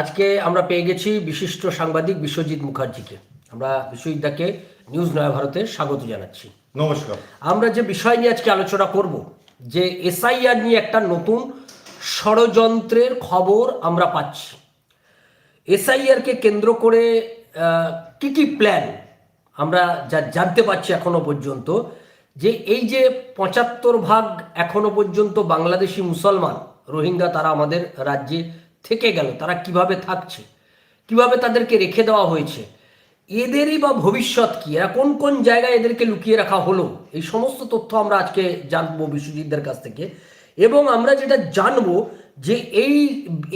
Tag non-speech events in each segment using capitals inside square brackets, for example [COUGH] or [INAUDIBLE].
আজকে আমরা পেয়ে গেছি বিশিষ্ট সাংবাদিক বিশ্বজিৎ মুখার্জিকে। আমরা বিশ্বজিৎদাকে নিউজ নয়া ভারতে স্বাগত জানাচ্ছি। নমস্কার। আমরা যে বিষয় নিয়ে আজকে আলোচনা করব যে এসআইআর নিয়ে একটা নতুন ষড়যন্ত্রের খবর আমরা পাচ্ছি। এসআইআরকে কেন্দ্র করে কি কি প্ল্যান আমরা যা জানতে পারছি এখনও পর্যন্ত যে এই যে পঁচাত্তর ভাগ এখনও পর্যন্ত বাংলাদেশি মুসলমান রোহিঙ্গা তারা আমাদের রাজ্যে থেকে গেল, তারা কীভাবে থাকছে, কীভাবে তাদেরকে রেখে দেওয়া হয়েছে, এদেরই বা ভবিষ্যৎ কি, এরা কোন কোন জায়গায় এদেরকে লুকিয়ে রাখা হলো, এই সমস্ত তথ্য আমরা আজকে জানব বিশ্বজিৎদের কাছ থেকে। এবং আমরা যেটা জানব যে এই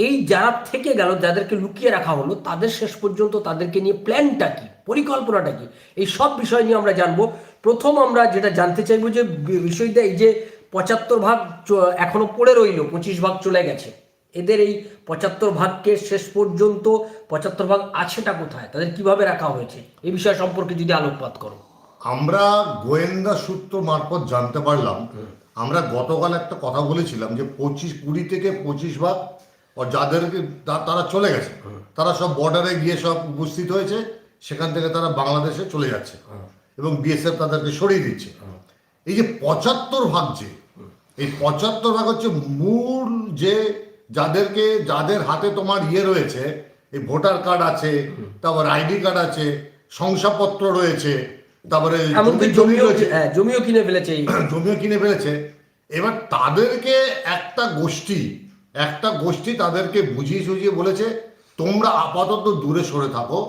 এই যারা থেকে গেল, যাদেরকে লুকিয়ে রাখা হলো, তাদের শেষ পর্যন্ত তাদেরকে নিয়ে প্ল্যানটা কি, পরিকল্পনাটা কি, এই সব বিষয় নিয়ে আমরা জানব। প্রথম আমরা যেটা জানতে চাইব যে বিষয়টা এই যে পঁচাত্তর ভাগ এখনও পড়ে রইল, পঁচিশ ভাগ চলে গেছে। এদের এই পঁচাত্তর ভাগকে শেষ পর্যন্ত পঁচাত্তর ভাগ আছেটা কোথায়? তাদের কীভাবে রাখা হয়েছে? এই বিষয় সম্পর্কে যদি আলোকপাত করো। আমরা গোয়েন্দা সূত্র মারফত জানতে পারলাম। আমরা গতকাল একটা কথা বলেছিলাম যে পঁচিশ কুড়ি থেকে পঁচিশ ভাগ ও যাদেরকে তারা চলে গেছে। তারা সব বর্ডারে গিয়ে সব উপস্থিত হয়েছে। সেখান থেকে তারা বাংলাদেশে চলে যাচ্ছে। এবং বিএসএফ তাদেরকে সরিয়ে দিচ্ছে। এই যে পঁচাত্তর ভাগ যে এই পঁচাত্তর ভাগ হচ্ছে মূল যে যাদেরকে যাদের হাতে তোমার ইয়ে রয়েছে এই ভোটার কার্ড আছে তারপর আইডি কার্ড আছে শংসাপত্র রয়েছে তারপরে জমি- জমি জমিও রয়েছে। হ্যাঁ, জমিও কিনে ফেলেছে [CLEARS THROAT] জমিও কিনে ফেলেছে। এবার তাদেরকে একটা গোষ্ঠী একটা গোষ্ঠী তাদেরকে বুঝিয়ে সুঝিয়ে বলেছে তোমরা আপাতত দূরে সরে থাকো।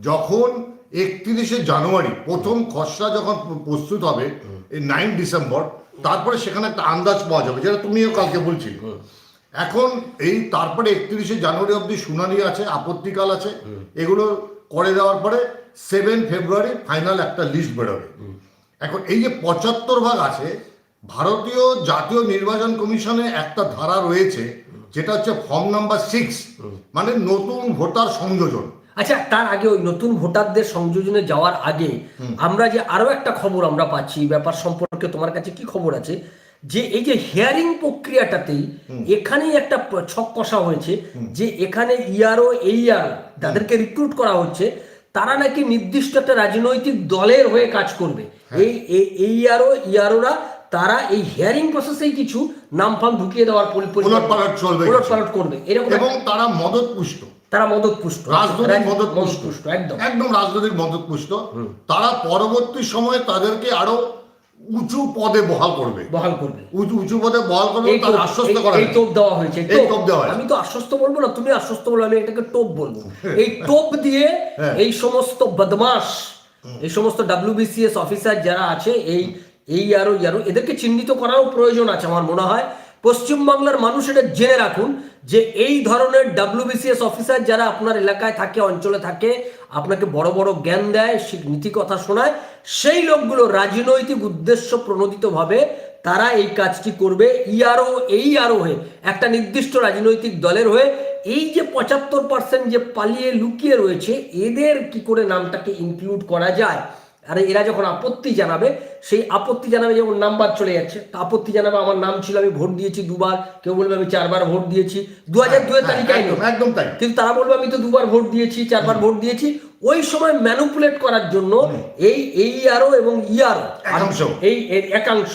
যখন একত্রিশে জানুয়ারি প্রথম খসড়া যখন প্রস্তুত হবে এই নাইন ডিসেম্বর তারপরে সেখানে একটা আন্দাজ পাওয়া যাবে যেটা তুমিও কালকে বলছিলে। এখন এই তারপরে একত্রিশে জানুয়ারি অবধি শুনানি আছে আপত্তিকাল আছে। এগুলো করে দেওয়ার পরে সেভেন ফেব্রুয়ারি ফাইনাল একটা লিস্ট বেরোবে। এখন এই যে পঁচাত্তর ভাগ আছে ভারতীয় জাতীয় নির্বাচন কমিশনে একটা ধারা রয়েছে যেটা হচ্ছে ফর্ম নাম্বার সিক্স মানে নতুন ভোটার সংযোজন। আচ্ছা তার আগে ওই নতুন ভোটারদের সংযোজনে যাওয়ার আগে আমরা যে আরও একটা খবর আমরা পাচ্ছি ব্যাপার সম্পর্কে তোমার কাছে কি খবর আছে? যে এই যে হিয়ারিং প্রক্রিয়াটাতেই এখানেই একটা ছক কষা হয়েছে যে এখানে ইয়ারও এই ইয়ারও যাদেরকে রিক্রুট করা হচ্ছে তারা নাকি নির্দিষ্ট একটা রাজনৈতিক দলের হয়ে কাজ করবে। এই এই- এই ইয়ারও ইয়ারোরা তারা এই হিয়ারিং প্রসেসেই কিছু নাম ফাম ঢুকিয়ে দেওয়ার পরি- পরি- চলবে উলট পালট করবে। এরকম এবং তারা মদত পুষ্ট। তারা মদত পুষ্ট। রাজনৈতিক মদত পুষ্ট। পুষ্ট একদম। একদম রাজনৈতিক মদত পুষ্ট। তারা পরবর্তী সময়ে তাদেরকে আরও উঁচু পদে বহাল করবে। বহাল করবে। উঁচু উঁচু পদে বহাল করবে তার আশ্বস্ত করা এই টোপ দেওয়া হয়েছে এই টোপ। দেওয়া আমি তো আশ্বস্ত বলব না তুমি আশ্বস্ত বলব আমি এটাকে টোপ বলব। এই টোপ দিয়ে হ্যাঁ। এই সমস্ত বদমাশ এই সমস্ত ডাব্লিউবিসিএস অফিসার যারা আছে এই এই আরও ইয়ারো এদেরকে চিহ্নিত করারও প্রয়োজন আছে আমার মনে হয়। পশ্চিমবাংলার মানুষ এটা জেনে রাখুন যে এই ধরনের ডাব্লিউবিসিএস অফিসার যারা আপনার এলাকায় থাকে, অঞ্চলে থাকে, আপনাকে বড় বড় জ্ঞান দেয় নীতি কথা শোনায়, সেই লোকগুলো রাজনৈতিক উদ্দেশ্য প্রণোদিতভাবে তারা এই কাজটি করবে। ইয়ারও এই আরও হয়ে, একটা নির্দিষ্ট রাজনৈতিক দলের হয়ে, এই যে পঁচাত্তর পার্সেন্ট যে পালিয়ে লুকিয়ে রয়েছে, এদের কি করে নামটাকে ইনক্লুড করা যায়? আর এরা যখন আপত্তি জানাবে সেই আপত্তি জানাবে যেমন নাম্বার চলে যাচ্ছে তা আপত্তি জানাবে আমার নাম ছিল আমি ভোট দিয়েছি দুবার কেউ বলবে আমি চারবার ভোট দিয়েছি। দু হাজার দুয়ের হ্যাঁ, তালিকায় একদম তাই। কিন্তু তারা বলবে আমি তো দুবার ভোট দিয়েছি চারবার ভোট দিয়েছি। ওই সময় ম্যানুপুলেট করার জন্য এই এই আরও এবং ইয়ারও। এই একাংশ।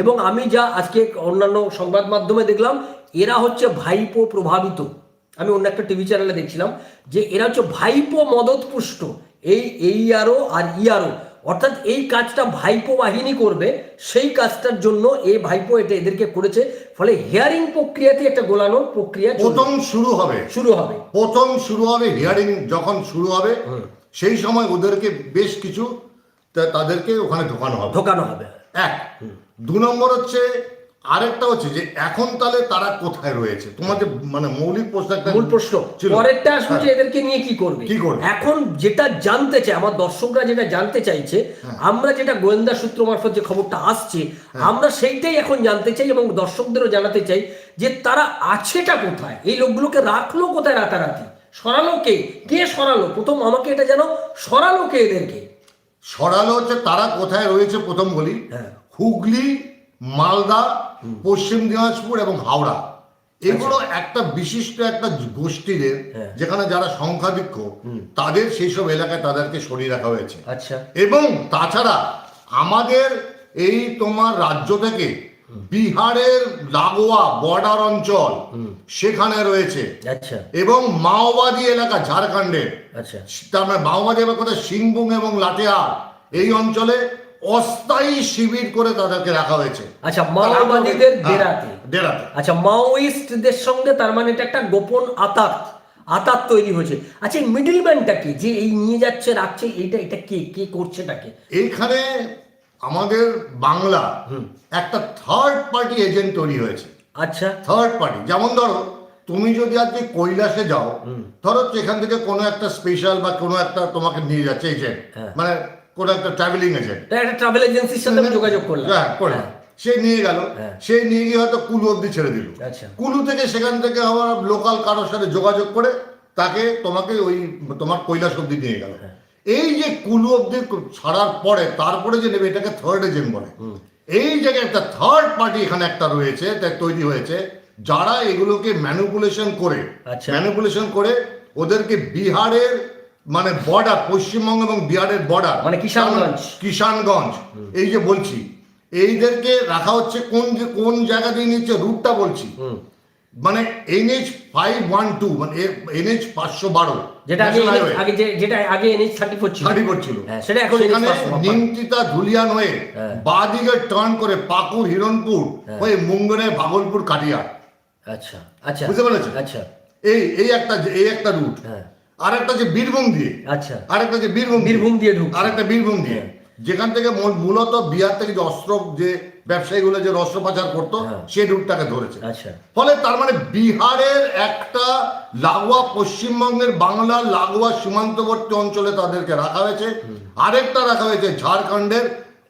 এবং আমি যা আজকে অন্যান্য সংবাদ মাধ্যমে দেখলাম এরা হচ্ছে ভাইপো প্রভাবিত। আমি অন্য একটা টিভি চ্যানেলে দেখছিলাম যে এরা হচ্ছে ভাইপো মদত পুষ্ট এই এই আরও আর ইয়ারও অর্থাৎ এই কাজটা ভাইপো বাহিনী করবে সেই কাজটার জন্য এই ভাইপো এটা এদেরকে করেছে। ফলে হিয়ারিং প্রক্রিয়াতে একটা গোলানোর প্রক্রিয়া প্রথম শুরু হবে। শুরু হবে। প্রথম শুরু হবে হিয়ারিং যখন শুরু হবে সেই সময় ওদেরকে বেশ কিছু তাদেরকে ওখানে ঢোকানো হবে। ঢোকানো হবে। এক দু নম্বর হচ্ছে আরেকটা হচ্ছে যে এখন তাহলে তারা কোথায় রয়েছে তোমাদের মানে মৌলিক প্রশ্ন মূল প্রশ্ন। পরেরটা আসবে যে হ্যাঁ। এদেরকে নিয়ে কি করবে কি করবে? এখন যেটা জানতে চাই আমার দর্শকরা যেটা জানতে চাইছে হ্যাঁ। আমরা যেটা গোয়েন্দা সূত্র মারফত যে খবরটা আসছে আমরা সেইটাই এখন জানতে চাই এবং দর্শকদেরও জানাতে চাই যে তারা আছেটা কোথায় এই লোকগুলোকে রাখল কোথায় রাতারাতি সরালো কে কে সরালো প্রথম আমাকে এটা জানো সরালো কে এদেরকে সরালো হচ্ছে তারা কোথায় রয়েছে প্রথম বলি হ্যাঁ। হুগলি মালদা পশ্চিম দিনাজপুর এবং হাওড়া। এগুলো একটা বিশিষ্ট একটা গোষ্ঠীদের হ্যাঁ। যেখানে যারা সংখ্যাধিক্য তাদের সেই সব এলাকায় তাদেরকে সরিয়ে রাখা হয়েছে। আচ্ছা। এবং তাছাড়া আমাদের এই তোমার রাজ্য থেকে বিহারের লাগোয়া বর্ডার অঞ্চল সেখানে রয়েছে। আচ্ছা। এবং মাওবাদী এলাকা ঝাড়খণ্ডের। আচ্ছা। তার মানে মাওবাদী এলাকা কোথায়? সিংভূম এবং লাটেহার। এই অঞ্চলে অস্থায়ী শিবির করে তাদেরকে রাখা হয়েছে। আচ্ছা মাওবাদীদের হ্যাঁ, ডেরাতে ডেরাতে আচ্ছা মাওয়িস্টদের সঙ্গে তার মানে এটা একটা গোপন আতাত আতাত তৈরি হয়েছে। আচ্ছা এই মিডলম্যানটা কি? যে এই নিয়ে যাচ্ছে রাখছে এটা এটা কে? কে করছে এটাকে এইখানে আমাদের বাংলা একটা থার্ড পার্টি এজেন্ট তৈরি হয়েছে। আচ্ছা। থার্ড পার্টি যেমন ধরো তুমি যদি আজকে কৈলাসে যাও ধরো এখান থেকে কোনো একটা স্পেশাল বা কোনো একটা তোমাকে নিয়ে যাচ্ছে এজেন্ট হ্যাঁ। মানে কোনো একটা ট্রাভেলিং এজেন্ট একটা ট্রাভেল এজেন্সির সাথে আমি যোগাযোগ করলাম। হ্যাঁ করলাম। সে নিয়ে গেল। হ্যাঁ। সে নিয়ে গিয়ে হয়তো কুলু অব্দি ছেড়ে দিল। আচ্ছা। কুলু থেকে সেখান থেকে আবার লোকাল কারোর সাথে যোগাযোগ করে তাকে তোমাকে ওই তোমার কৈলাস অব্দি নিয়ে গেল। হ্যাঁ। এই যে কুলু অব্দি ছাড়ার পরে তারপরে যে নেবে এটাকে থার্ড এজেন্ট বলে। এই জায়গায় একটা থার্ড পার্টি এখানে একটা রয়েছে তৈরি হয়েছে যারা এগুলোকে ম্যানিপুলেশন করে। আচ্ছা। ম্যানিপুলেশন করে ওদেরকে বিহারের মানে বর্ডার পশ্চিমবঙ্গ এবং বিহারের বর্ডার মানে কিষানগঞ্জ। কিষানগঞ্জ। এই যে বলছি এইদেরকে রাখা হচ্ছে কোন যে কোন জায়গা দিয়ে নিচ্ছে রুটটা বলছি। মানে এনএইচ ফাইভ ওয়ান টু মানে এনএইচ পাঁচশো বারো। যেটা আগে যেটা আগে এনএইচ থার্টি ফোর ছিল। থার্টি ছিল। হ্যাঁ, সেটা এখন 500 নিমতিতা ধুলিয়ান হয়ে হ্যাঁ। বাদিকে টার্ন করে পাকুর হিরণপুর হয়ে। মুঙ্গনে ভাগলপুর কাটিয়া আচ্ছা আচ্ছা। বুঝতে পেরেছ? আচ্ছা। এই এই একটা এই একটা রুট হ্যাঁ। আর একটা যে বীরভূম দিয়ে আচ্ছা আরেকটা যে বীরভূম বীরভূম দিয়ে ঢুকছে। আর একটা বীরভূম দিয়ে যেখান থেকে মূলত বিহার থেকে যে অস্ত্র যে ব্যবসায়ীগুলো যে অস্ত্র পাচার করতো হ্যাঁ। সেই রুটটাকে ধরেছে আচ্ছা ফলে তার মানে বিহারের একটা লাগোয়া পশ্চিমবঙ্গের বাংলার লাগোয়া সীমান্তবর্তী অঞ্চলে তাদেরকে রাখা হয়েছে আরেকটা রাখা হয়েছে ঝাড়খণ্ডের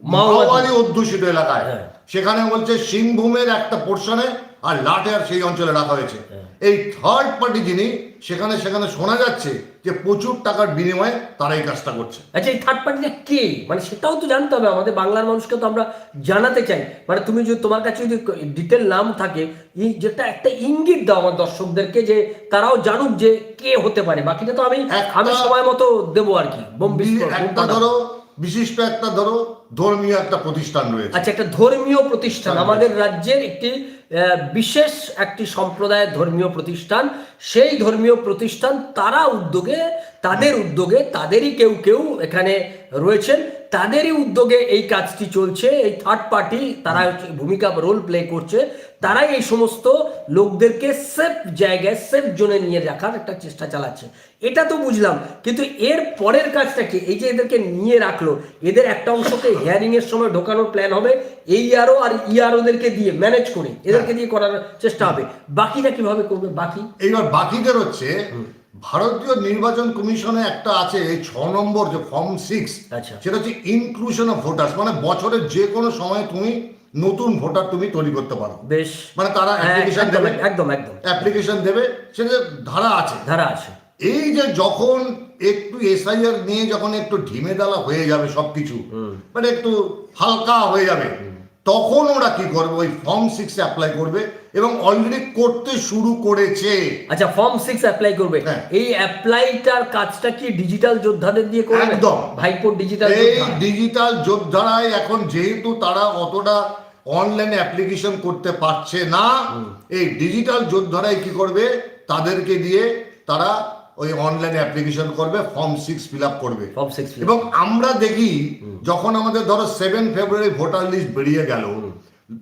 মাওবাদী। মাওবাদী অধ্যুষিত এলাকায় হ্যাঁ। সেখানে বলছে সিংভূমের একটা পোর্শনে আর লাটেয়ার সেই অঞ্চলে রাখা হয়েছে। হ্যাঁ। এই থার্ড পার্টি যিনি সেখানে সেখানে শোনা যাচ্ছে যে প্রচুর টাকার বিনিময়ে তারা এই কাজটা করছে। আচ্ছা এই থার্ড পার্টিটা কে? মানে সেটাও তো জানতে হবে। আমাদের বাংলার মানুষকে তো আমরা জানাতে চাই। মানে তুমি যদি তোমার কাছে যদি ডিটেল নাম থাকে এই যেটা একটা ইঙ্গিত দাও আমার দর্শকদেরকে যে তারাও জানুক যে কে হতে পারে। বাকিটা তো আমি আমি সময় মতো দেবো আর কি। বোম একটা ধরো বিশিষ্ট একটা ধরো ধর্মীয় একটা প্রতিষ্ঠান রয়েছে। আচ্ছা একটা ধর্মীয় প্রতিষ্ঠান। আমাদের রাজ্যের একটি বিশেষ একটি সম্প্রদায়ের ধর্মীয় প্রতিষ্ঠান। সেই ধর্মীয় প্রতিষ্ঠান তারা উদ্যোগে, তাদের উদ্যোগে, তাদেরই কেউ কেউ এখানে রয়েছেন। তাদেরই উদ্যোগে এই কাজটি চলছে। এই থার্ড পার্টি তারা ভূমিকা রোল প্লে করছে। তারাই এই সমস্ত লোকদেরকে সেফ জায়গায় সেফ জোনে নিয়ে রাখার একটা চেষ্টা চালাচ্ছে। এটা তো বুঝলাম কিন্তু এর পরের কাজটা কি? এই যে এদেরকে নিয়ে রাখল এদের একটা অংশকে হিয়ারিং এর সময় ঢোকানোর প্ল্যান হবে। এই আরও আর ইআরওদেরকে দিয়ে ম্যানেজ করে এদেরকে দিয়ে করার চেষ্টা হবে। বাকিটা কীভাবে করবে? বাকি? এইবার বাকিদের হচ্ছে ভারতীয় নির্বাচন কমিশনে একটা আছে এই ছ নম্বর যে ফর্ম সিক্স আচ্ছা। সেটা হচ্ছে ইনক্লুশন অফ ভোটার্স মানে বছরের যে কোনো সময় তুমি নতুন ভোটার তুমি তৈরি করতে পারো। বেশ। মানে তারা অ্যাপ্লিকেশন দেবে। একদম একদম। অ্যাপ্লিকেশন দেবে সেটা ধারা আছে। ধারা আছে। এই যে যখন একটু এসআইআর নিয়ে যখন একটু ঢিমে দালা হয়ে যাবে সবকিছু মানে একটু হালকা হয়ে যাবে তখন ওরা কি করবে? ওই ফর্ম সিক্স অ্যাপ্লাই করবে। এবং অলরেডি করতে শুরু করেছে। আচ্ছা ফর্ম সিক্স অ্যাপ্লাই করবে। হ্যাঁ। এই অ্যাপ্লাইটার কাজটা কি ডিজিটাল যোদ্ধাদের দিয়ে করবে? একদম। ভাইপোর ডিজিটাল এই ডিজিটাল যোদ্ধারাই এখন যেহেতু তারা অতটা অনলাইনে অ্যাপ্লিকেশন করতে পারছে না এই ডিজিটাল যোদ্ধারাই কি করবে? তাদেরকে দিয়ে তারা ওই অনলাইনে অ্যাপ্লিকেশন করবে ফর্ম সিক্স ফিল আপ করবে। এবং আমরা দেখি যখন আমাদের ধরো সেভেন ফেব্রুয়ারি ভোটার লিস্ট বেরিয়ে গেল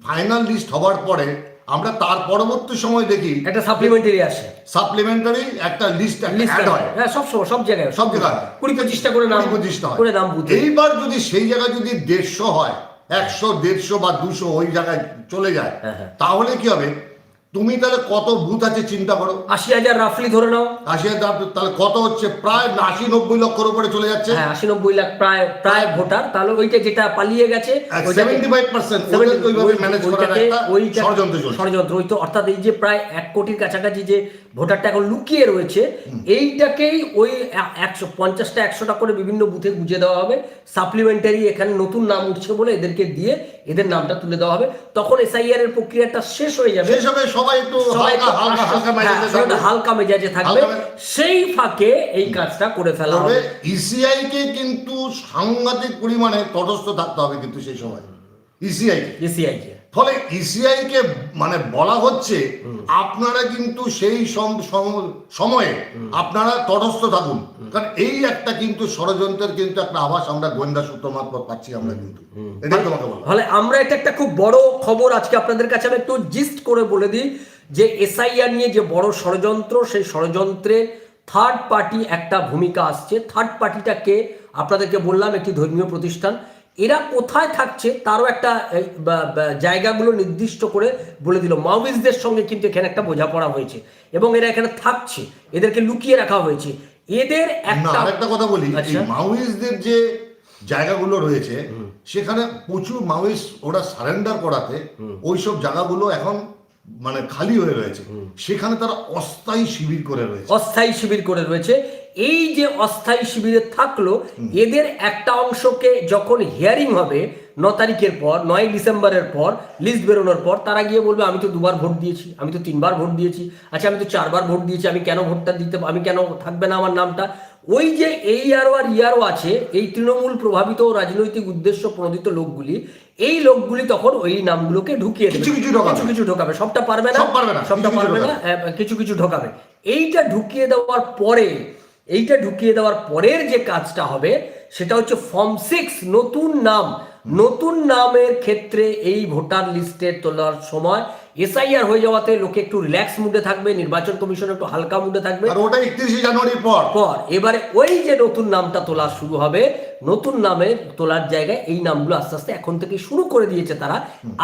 ফাইনাল লিস্ট হওয়ার পরে আমরা তার পরবর্তী সময় দেখি একটা সাপ্লিমেন্টারি আসে। সাপ্লিমেন্টারি একটা লিস্ট লিস্ট অ্যাড হয়। হ্যাঁ সব সময় সব জায়গায়। সব জায়গায় কুড়ি পঁচিশটা করে নাম পঁচিশটা হয়। করে নাম বুঝে। এইবার যদি সেই জায়গায় যদি দেড়শো হয় একশো দেড়শো বা দুশো ওই জায়গায় চলে যায় হ্যাঁ, হ্যাঁ। তাহলে কি হবে? তুমি তাহলে কত বুথ আছে চিন্তা করো? আশি হাজার রাফলি ধরে নাও। আশি হাজার তাহলে কত হচ্ছে? প্রায় আশি নব্বই লক্ষের উপরে চলে যাচ্ছে। হ্যাঁ আশি নব্বই লাখ প্রায় প্রায় ভোটার। তাহলে ওইটা যেটা পালিয়ে গেছে সেভেন্টি ফাইভ পার্সেন্ট ম্যানেজ করার একটা ষড়যন্ত্র ষড়যন্ত্র। ওই তো অর্থাৎ এই যে প্রায় এক কোটির কাছাকাছি যে ভোটারটা এখন লুকিয়ে রয়েছে এইটাকেই ওই একশো পঞ্চাশটা একশোটা করে বিভিন্ন বুথে গুঁজে দেওয়া হবে। সাপ্লিমেন্টারি এখানে নতুন নাম উঠছে বলে এদেরকে দিয়ে এদের নামটা তুলে দেওয়া হবে। তখন এসআইআর এর প্রক্রিয়াটা শেষ হয়ে যাবে। শেষ হবে সবাই একটু হালকা হালকা হালকা মেজাজে থাকবে। হালকা মেজাজে থাকবে। সেই ফাঁকে এই কাজটা করে ফেলা হবে। ইসিআই কে কিন্তু সাংঘাতিক পরিমাণে তটস্থ থাকতে হবে কিন্তু সেই সময়। ইসিআই কে ইসিআই কে ফলে ইসিআই কে মানে বলা হচ্ছে আপনারা কিন্তু সেই সম- সম- সময়ে আপনারা তটস্থ থাকুন। কারণ এই একটা কিন্তু ষড়যন্ত্রের কিন্তু একটা আভাস আমরা গোয়েন্দা সূত্র মারফত পাচ্ছি আমরা কিন্তু। এটাই তোমাকে তাহলে আমরা এটা একটা খুব বড় খবর আজকে আপনাদের কাছে আমি একটু জিস্ট করে বলে দিই যে এসআইআর নিয়ে যে বড় ষড়যন্ত্র সেই ষড়যন্ত্রে থার্ড পার্টি একটা ভূমিকা আসছে। থার্ড পার্টিটাকে আপনাদেরকে বললাম একটি ধর্মীয় প্রতিষ্ঠান। এরা কোথায় থাকছে তারও একটা জায়গাগুলো নির্দিষ্ট করে বলে দিল। মাওয়িস্টদের সঙ্গে কিন্তু এখানে একটা বোঝাপড়া হয়েছে এবং এরা এখানে থাকছে এদেরকে লুকিয়ে রাখা হয়েছে। এদের না একটা কথা বলি আচ্ছা। মাওয়িস্টদের যে জায়গাগুলো রয়েছে সেখানে প্রচুর মাওয়িস্ট ওরা সারেন্ডার করাতে ওইসব জায়গাগুলো এখন মানে খালি হয়ে রয়েছে। সেখানে তারা অস্থায়ী শিবির করে রয়েছে। অস্থায়ী শিবির করে রয়েছে। এই যে অস্থায়ী শিবিরে থাকল এদের একটা অংশকে যখন হিয়ারিং হবে ন তারিখের পর নয় ডিসেম্বরের পর লিস্ট বেরোনোর পর তারা গিয়ে বলবে আমি তো দুবার ভোট দিয়েছি আমি তো তিনবার ভোট দিয়েছি আচ্ছা আমি তো চারবার ভোট দিয়েছি আমি কেন ভোটটা দিতে আমি কেন থাকবে না আমার নামটা? ওই যে এই আরও আর ইয়ারও আছে এই তৃণমূল প্রভাবিত ও রাজনৈতিক উদ্দেশ্য প্রণোদিত লোকগুলি এই লোকগুলি তখন ওই নামগুলোকে ঢুকিয়ে দেবে। কিছু কিছু ঢোকাবে। কিছু কিছু ঢোকাবে। সবটা পারবে না? পারবে না, সবটা পারবে না? কিছু কিছু ঢোকাবে। এইটা ঢুকিয়ে দেওয়ার পরে এইটা ঢুকিয়ে দেওয়ার পরের যে কাজটা হবে, সেটা হচ্ছে ফর্ম সিক্স নতুন নাম। নতুন নামের ক্ষেত্রে এই ভোটার লিস্টে তোলার সময় এসআইআর হয়ে যাওয়াতে লোকে একটু রিল্যাক্স মুডে থাকবে নির্বাচন কমিশন একটু হালকা মুডে থাকবে। আর ওটা একত্রিশে জানুয়ারির পর। পর এবারে ওই যে নতুন নামটা তোলা শুরু হবে নতুন নামে তোলার জায়গায় এই নামগুলো আস্তে আস্তে এখন থেকে শুরু করে দিয়েছে তারা।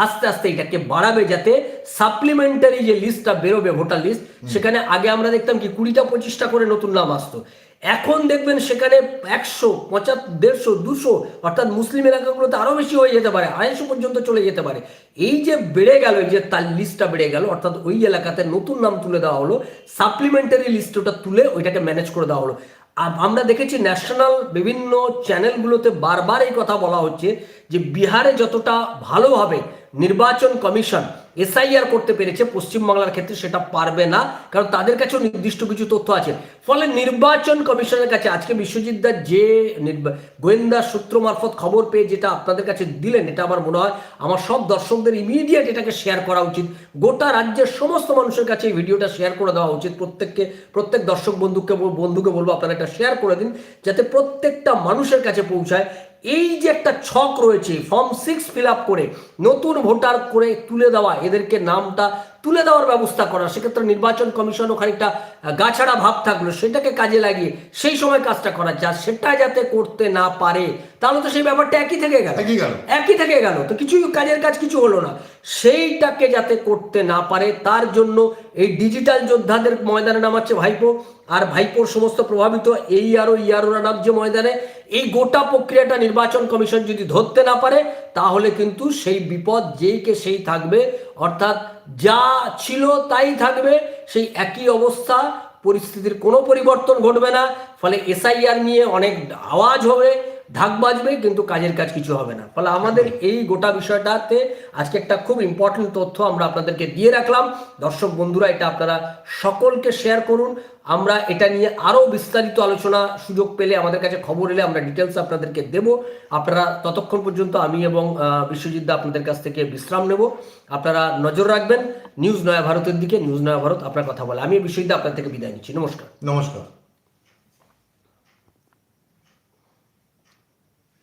আস্তে আস্তে এটাকে বাড়াবে যাতে সাপ্লিমেন্টারি যে লিস্টটা বেরোবে ভোটার লিস্ট সেখানে আগে আমরা দেখতাম কি কুড়িটা পঁচিশটা করে নতুন নাম আসতো। এখন দেখবেন সেখানে একশো পঁচাত্তর দেড়শো, দুশো, অর্থাৎ মুসলিম এলাকাগুলোতে আরও বেশি হয়ে যেতে পারে, আড়াইশো পর্যন্ত চলে যেতে পারে। এই যে বেড়ে গেল, এই যে তার লিস্টটা বেড়ে গেল, অর্থাৎ ওই এলাকাতে নতুন নাম তুলে দেওয়া হলো সাপ্লিমেন্টারি লিস্ট ওটা তুলে ওইটাকে ম্যানেজ করে দেওয়া হলো। আমরা দেখেছি ন্যাশনাল বিভিন্ন চ্যানেলগুলোতে বারবার এই কথা বলা হচ্ছে যে বিহারে যতটা ভালোভাবে নির্বাচন কমিশন এসআইআর করতে পেরেছে পশ্চিমবাংলার ক্ষেত্রে, সেটা পারবে না, কারণ তাদের কাছেও নির্দিষ্ট কিছু তথ্য আছে। ফলে নির্বাচন কমিশনের কাছে আজকে বিশ্বজিৎ দা যে গোয়েন্দা সূত্র মারফত খবর পেয়ে যেটা আপনাদের কাছে দিলেন, এটা আমার মনে হয় আমার সব দর্শকদের ইমিডিয়েট এটাকে শেয়ার করা উচিত। গোটা রাজ্যের সমস্ত মানুষের কাছে এই ভিডিওটা শেয়ার করে দেওয়া উচিত। প্রত্যেককে, প্রত্যেক দর্শক বন্ধুকে বন্ধুকে বলব আপনারা এটা শেয়ার করে দিন, যাতে প্রত্যেকটা মানুষের কাছে পৌঁছায়। এই যে একটা ছক রয়েছে ফর্ম সিক্স ফিল করে নতুন ভোটার করে তুলে দেওয়া, এদেরকে নামটা তুলে দেওয়ার ব্যবস্থা করা। সেক্ষেত্রে নির্বাচন কমিশনও খানিকটা গাছাড়া ভাব থাকল। সেটাকে কাজে লাগিয়ে সেই সময় কাজটা করা যা সেটা যাতে করতে না পারে তাহলে তো সেই ব্যাপারটা একই থেকে গেল। একই গেল। একই থেকে গেল। তো কিছুই কাজের কাজ কিছু হলো না। সেইটাকে যাতে করতে না পারে তার জন্য এই ডিজিটাল যোদ্ধাদের ময়দানে নামাচ্ছে ভাইপো। আর ভাইপোর সমস্ত প্রভাবিত এই আরও ইয়ারোরা নামছে ময়দানে। এই গোটা প্রক্রিয়াটা নির্বাচন কমিশন যদি ধরতে না পারে তাহলে কিন্তু সেই বিপদ যেইকে সেই থাকবে অর্থাৎ যা ছিল তাই থাকবে, সেই একই অবস্থা, পরিস্থিতির কোনো পরিবর্তন ঘটবে না। ফলে এসআইআর নিয়ে অনেক আওয়াজ হবে। ঢাক বাজবে কিন্তু কাজের কাজ কিছু হবে না। ফলে আমাদের এই গোটা বিষয়টাতে আজকে একটা খুব ইম্পর্টেন্ট তথ্য আমরা আপনাদেরকে দিয়ে রাখলাম। দর্শক বন্ধুরা এটা আপনারা সকলকে শেয়ার করুন। আমরা এটা নিয়ে আরও বিস্তারিত আলোচনা সুযোগ পেলে আমাদের কাছে খবর এলে আমরা ডিটেলস আপনাদেরকে দেব। আপনারা ততক্ষণ পর্যন্ত আমি এবং বিশ্বজিৎ আপনাদের কাছ থেকে বিশ্রাম নেব। আপনারা নজর রাখবেন। নিউজ নয়া ভারতের দিকে নিউজ নয়া ভারত আপনার কথা বলে। আমি বিশ্বজিৎ আপনার থেকে বিদায় নিচ্ছি। নমস্কার। নমস্কার।